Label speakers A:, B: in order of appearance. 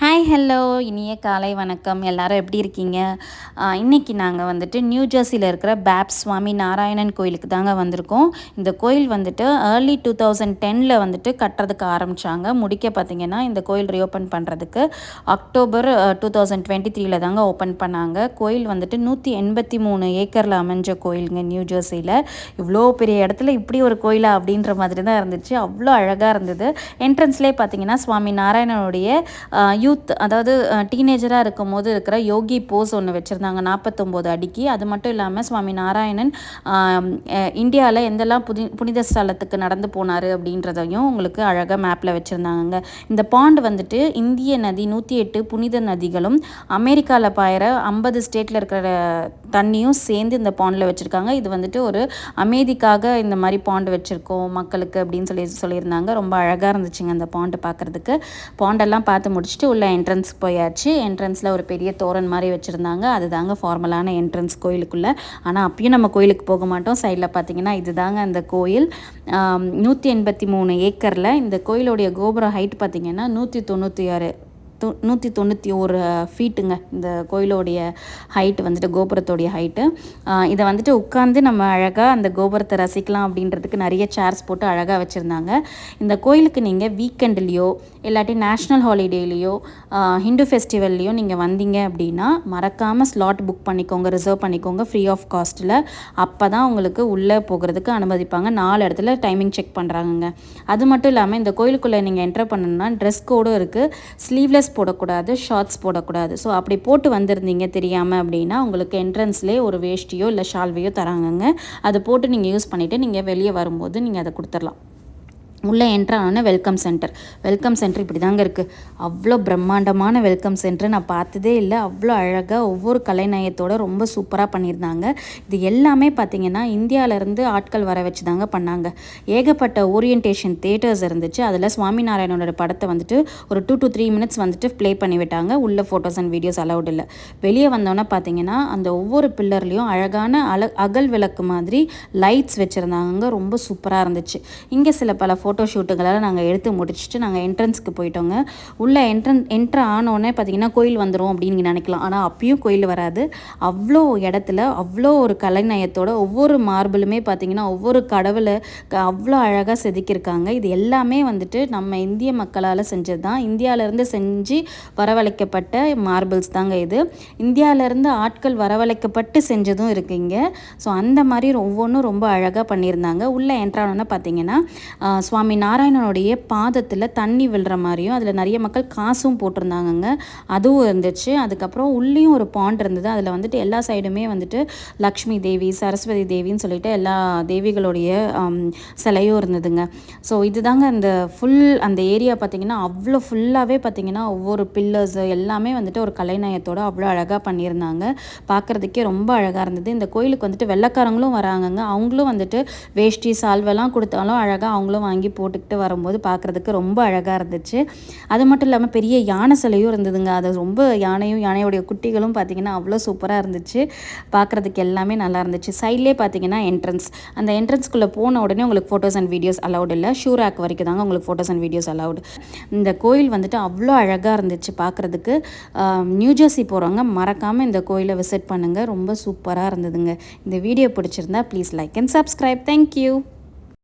A: Hi hello இனிய காலை வணக்கம். எல்லாரும் எப்படி இருக்கீங்க? இன்றைக்கி இன்னைக்கு நாங்கள் வந்துட்டு நியூ ஜெர்சியில் இருக்கிற பேப் சுவாமி நாராயணன் கோயிலுக்கு தாங்க வந்திருக்கோம். இந்த கோயில் வந்துட்டு ஏர்லி டூ தௌசண்ட் டெனில் வந்துட்டு கட்டுறதுக்கு ஆரம்பித்தாங்க முடிக்க பார்த்தீங்கன்னா இந்த கோயில் ரீஓப்பன் பண்ணுறதுக்கு அக்டோபர் டூ தௌசண்ட் டுவெண்ட்டி த்ரீல தாங்க ஓப்பன் பண்ணாங்க. கோயில் வந்துட்டு நூற்றி எண்பத்தி மூணு ஏக்கரில் அமைஞ்ச கோயிலுங்க நியூ ஜெர்சியில் இவ்வளோ பெரிய இடத்துல இப்படி ஒரு கோயிலா அப்படின்ற மாதிரி தான் இருந்துச்சு. அவ்வளோ அழகாக இருந்தது. என்ட்ரன்ஸ்லேயே பார்த்தீங்கன்னா சுவாமி நாராயணனுடைய யூத் அதாவது டீனேஜராக இருக்கும் போது இருக்கிற யோகி போஸ் ஒன்று வச்சுருந்தாங்க நாற்பத்தொம்போது அடிக்கு. அது மட்டும் இல்லாமல் சுவாமி நாராயணன் இந்தியாவில் எந்தெல்லாம் புதி புனித ஸ்தலத்துக்கு நடந்து போனார் அப்படின்றதையும் உங்களுக்கு அழகாக மேப்பில் வச்சுருந்தாங்க இந்த பாண்ட் வந்துட்டு இந்திய நதி நூற்றி எட்டு புனித நதிகளும் அமெரிக்காவில் பாயிற ஐம்பது ஸ்டேட்டில் இருக்கிற தண்ணியும் சேர்ந்து இந்த பாண்டில் வச்சுருக்காங்க. இது வந்துட்டு ஒரு அமைதிக்காக இந்த மாதிரி பாண்ட் வச்சுருக்கோம் மக்களுக்கு அப்படின்னு சொல்லி சொல்லியிருந்தாங்க. ரொம்ப அழகாக இருந்துச்சுங்க அந்த பாண்டு பார்க்குறதுக்கு பாண்டெல்லாம் பார்த்து முடிச்சுட்டு உள்ள என்ட்ரன்ஸ் போயாச்சு. என்ட்ரன்ஸில் ஒரு பெரிய தோரன் மாதிரி வச்சுருந்தாங்க. அதுதாங்க ஃபார்மலான என்ட்ரன்ஸ் கோயிலுக்குள்ளே. ஆனால் அப்பயும் நம்ம கோயிலுக்கு போக மாட்டோம். சைடில் பார்த்தீங்கன்னா இதுதாங்க அந்த கோயில். நூற்றி எண்பத்தி மூணு ஏக்கரில் இந்த கோயிலுடைய கோபுர ஹைட் பார்த்தீங்கன்னா நூற்றி தொண்ணூற்றி ஆறு தொ நூற்றி தொண்ணூற்றி ஒரு ஃபீட்டுங்க இந்த கோயிலோடைய ஹைட்டு வந்துட்டு கோபுரத்தோடைய ஹைட்டு இதை வந்துட்டு உட்காந்து நம்ம அழகாக அந்த கோபுரத்தை ரசிக்கலாம் அப்படின்றதுக்கு நிறைய சேர்ஸ் போட்டு அழகாக வச்சுருந்தாங்க. இந்த கோயிலுக்கு நீங்கள் வீக்கெண்ட்லேயோ இல்லாட்டி நேஷ்னல் ஹாலிடேலேயோ ஹிந்து ஃபெஸ்டிவல்லையோ நீங்கள் வந்தீங்க அப்படின்னா மறக்காமல் ஸ்லாட் புக் பண்ணிக்கோங்க ரிசர்வ் பண்ணிக்கோங்க ஃப்ரீ ஆஃப் காஸ்ட்டில் அப்போ தான் உங்களுக்கு உள்ளே போகிறதுக்கு அனுமதிப்பாங்க. நாலு இடத்துல டைமிங் செக் பண்ணுறாங்கங்க அது மட்டும் இல்லாமல் இந்த கோயிலுக்குள்ளே நீங்கள் என்ட்ரு பண்ணணும்னா ட்ரெஸ் கோடும் இருக்குது ஸ்லீவ்லெஸ் போடக்கூடாது ஷார்ட்ஸ் போடக்கூடாது. ஸோ அப்படி போட்டு வந்திருந்தீங்க தெரியாமல் அப்படின்னா உங்களுக்கு என்ட்ரன்ஸ்லேயே ஒரு வேஷ்டியோ இல்லை ஷால்வையோ தராங்கங்க. அதை போட்டு நீங்கள் யூஸ் பண்ணிவிட்டு நீங்கள் வெளியே வரும்போது நீங்கள் அதை கொடுத்துடலாம். உள்ளே என்ட்ரான வெல்கம் சென்டர் வெல்கம் சென்டர் இப்படி தாங்க இருக்குது அவ்வளோ பிரம்மாண்டமான வெல்கம் சென்டர் நான் பார்த்ததே இல்லை. அவ்வளோ அழகாக ஒவ்வொரு கலைநயத்தோடு ரொம்ப சூப்பராக பண்ணியிருந்தாங்க. இது எல்லாமே பார்த்திங்கன்னா இந்தியாவிலேருந்து ஆட்கள் வர வச்சு தாங்க பண்ணாங்க. ஏகப்பட்ட ஓரியன்டேஷன் தேட்டர்ஸ் இருந்துச்சு. அதில் சுவாமிநாராயணனோட படத்தை வந்துட்டு ஒரு டூ டு த்ரீ மினிட்ஸ் வந்துட்டு ப்ளே பண்ணி விட்டாங்க. உள்ள ஃபோட்டோஸ் அண்ட் வீடியோஸ் அலவுட் இல்லை. வெளியே வந்தோன்னே பார்த்தீங்கன்னா அந்த ஒவ்வொரு பில்லர்லேயும் அழகான அல அகல் விளக்கு மாதிரி லைட்ஸ் வச்சுருந்தாங்க ரொம்ப சூப்பராக இருந்துச்சு. இங்கே சில பல ஃபோட்டோ ஃபோட்டோ ஷூட்டுங்களெல்லாம் நாங்கள் எடுத்து முடிச்சுட்டு நாங்கள் என்ட்ரன்ஸ்க்கு போயிட்டோங்க. உள்ளே என்ட்ரன் என்ட்ரு ஆனோடனே பார்த்தீங்கன்னா கோயில் வந்துடும் அப்படின்னு நீங்கள் நினைக்கலாம். ஆனால் அப்பயும் கோயில் வராது. அவ்வளோ இடத்துல அவ்வளோ ஒரு கலைநயத்தோட ஒவ்வொரு மார்பிளுமே பார்த்தீங்கன்னா ஒவ்வொரு கடவுளை அவ்வளோ அழகாக செதுக்கியிருக்காங்க. இது எல்லாமே வந்துட்டு நம்ம இந்திய மக்களால் செஞ்சது தான் இந்தியாவிலேருந்து செஞ்சு வரவழைக்கப்பட்ட மார்பிள்ஸ் தாங்க இது. இந்தியாவிலேருந்து ஆட்கள் வரவழைக்கப்பட்டு செஞ்சதும் இருக்குது இங்கே. ஸோ அந்த மாதிரி ஒவ்வொன்றும் ரொம்ப அழகாக பண்ணியிருந்தாங்க. உள்ளே என்ட்ரானோன்னு பார்த்தீங்கன்னா சுவாமி நாராயணனுடைய பாதத்தில் தண்ணி விழுற மாதிரியும் அதில் நிறைய மக்கள் காசும் போட்டிருந்தாங்கங்க. அதுவும் இருந்துச்சு. அதுக்கப்புறம் உள்ளேயும் ஒரு பாண்ட் இருந்தது. அதில் வந்துட்டு எல்லா சைடுமே வந்துட்டு லக்ஷ்மி தேவி சரஸ்வதி தேவின்னு சொல்லிட்டு எல்லா தேவிகளுடைய சிலையும் இருந்ததுங்க. ஸோ இதுதாங்க அந்த ஃபுல் அந்த ஏரியா பார்த்திங்கன்னா அவ்வளோ ஃபுல்லாகவே பார்த்திங்கன்னா ஒவ்வொரு பில்லர்ஸ் எல்லாமே வந்துட்டு ஒரு கலைநயத்தோடு அவ்வளோ அழகாக பண்ணியிருந்தாங்க. பார்க்குறதுக்கே ரொம்ப அழகாக இருந்தது. இந்த கோயிலுக்கு வந்துட்டு வெள்ளக்காரங்களும் வராங்கங்க. அவங்களும் வந்துட்டு வேஷ்டி சால்வெல்லாம் கொடுத்தாலும் அழகாக அவங்களும் வாங்கி போட்டுக்கிட்டு வரும்போது பார்க்குறதுக்கு ரொம்ப அழகாக இருந்துச்சு. அது மட்டும் இல்லாமல் பெரிய யானை சிலையும் இருந்ததுங்க. அது ரொம்ப யானையும் யானையோடைய குட்டிகளும் பார்த்திங்கன்னா அவ்வளோ சூப்பராக இருந்துச்சு. பார்க்குறதுக்கு எல்லாமே நல்லா இருந்துச்சு. சைட்லேயே பார்த்தீங்கன்னா என்ட்ரன்ஸ் அந்த என்ட்ரன்ஸ்குள்ளே போன உடனே உங்களுக்கு ஃபோட்டோஸ் அண்ட் வீடியோஸ் அலௌட் இல்லை. ஷூ ரேக் வரைக்கும் தாங்க உங்களுக்கு ஃபோட்டோஸ் அண்ட் வீடியோஸ் அலௌடு இந்த கோயில் வந்துட்டு அவ்வளோ அழகாக இருந்துச்சு பார்க்குறதுக்கு. நியூஜெர்சி போகிறவங்க மறக்காமல் இந்த கோயிலை விசிட் பண்ணுங்கள் ரொம்ப சூப்பராக இருந்ததுங்க. இந்த வீடியோ பிடிச்சிருந்தா please like and subscribe thank you